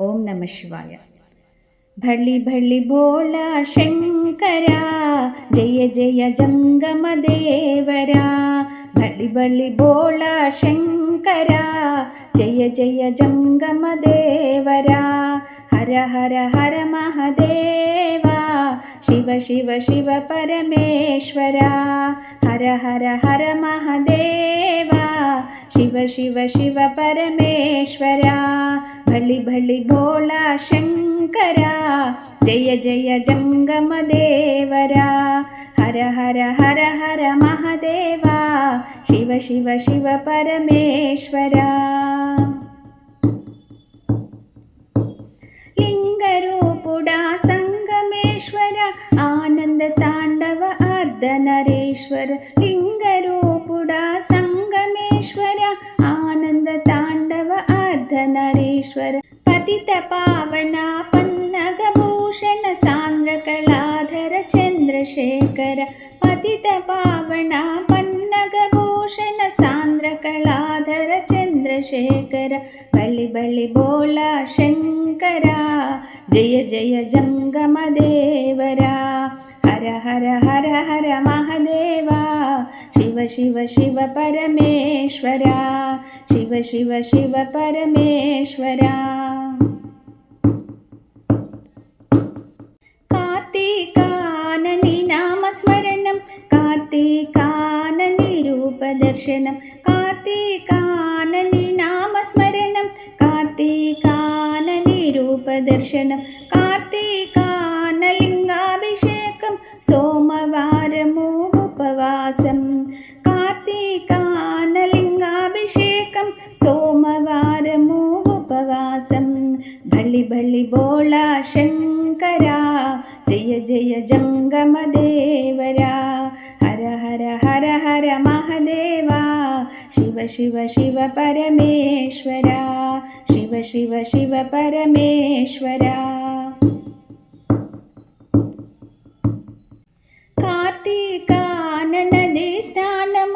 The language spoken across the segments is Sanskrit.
ॐ नमः शिवाय। भळि भळि भोला शङ्करा जय जय जङ्गमदेवरा भल् भल् भोला शङ्करा जय जय जङ्गमदेवरा हर हर हर महदेवा शिव शिव शिव परमेश्वरा। हर हर हर महदेवा शिव शिव शिव परमेश्वरा भलि भलि भोला शङ्करा जय जय जङ्गमदेवरा हर हर हर हर महदेव शिव शिव शिव परमेश्वरा। लिङ्गरूपुडा सङ्गमेश्वर आनन्दताण्डव अर्धनरेश्वर लिङ्गरू श्वर पतित पावना पन्नग भूषण सान्द्रकलाधर चन्द्रशेखर पतित पावना पन्नग भूषण सान्द्रकलाधर चन्द्रशेखर बलि बलिबोला शकरा जय जय जङ्गमदेवरा। हर हर हर हर महदेवा। शिव शिव शिव परमेश्वरा। शिव शिव शिव परमेश्वरा। कार्तिकाननि नामस्मरणं स्मरणम् कार्तिकाननिरूपदर्शनं कार्तिकाननि नामस्मरणं कार्तिकाननि रूपदर्शनं कार्तीकानलिङ्गाभिषेकं सोमवारमुपवासं कार्तीकानलिङ्गाभिषेकं सोमवारमुपवासं भळि भळि बोळा शङ्करा जय जय जङ्गमदेवरा हर हर हर हर महदेवा शिव शिव शिव परमेश्वरा शिव शिव शिव परमेश्वरा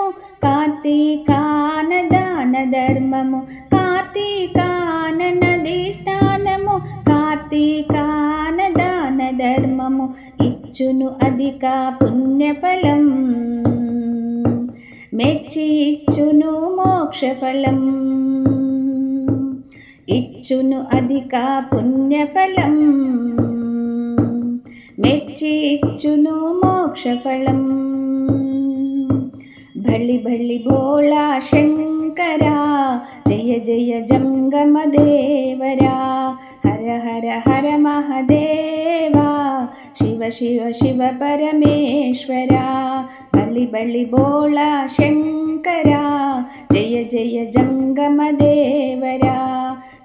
ధర్మము. కార్తీకానదాన ధర్మము కార్తీకానదిష్టానము కార్తీకానదాన ధర్మము ఇచ్చును అధిక పుణ్యఫలం. మెచ్చి ఇచ్చును మోక్షఫలం. ఇచ్చును అధిక పుణ్యఫలం. మెచ్చి ఇచ్చును మోక్షఫలం. भळि भळि बोळा शङ्करा जय जय जङ्गमदेवरा हर हर हर महदेवा शिव शिव शिव परमेश्वरा बल्लि बल्लि बोळा शङ्करा जय जय जङ्गमदेवरा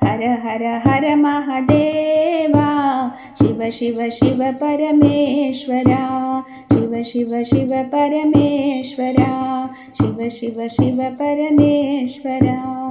हर हर हर महदेवा शिव शिव शिव परमेश्वरा शिव शिव शिव परमेश्वरा शिव शिव शिव परमेश्वरा।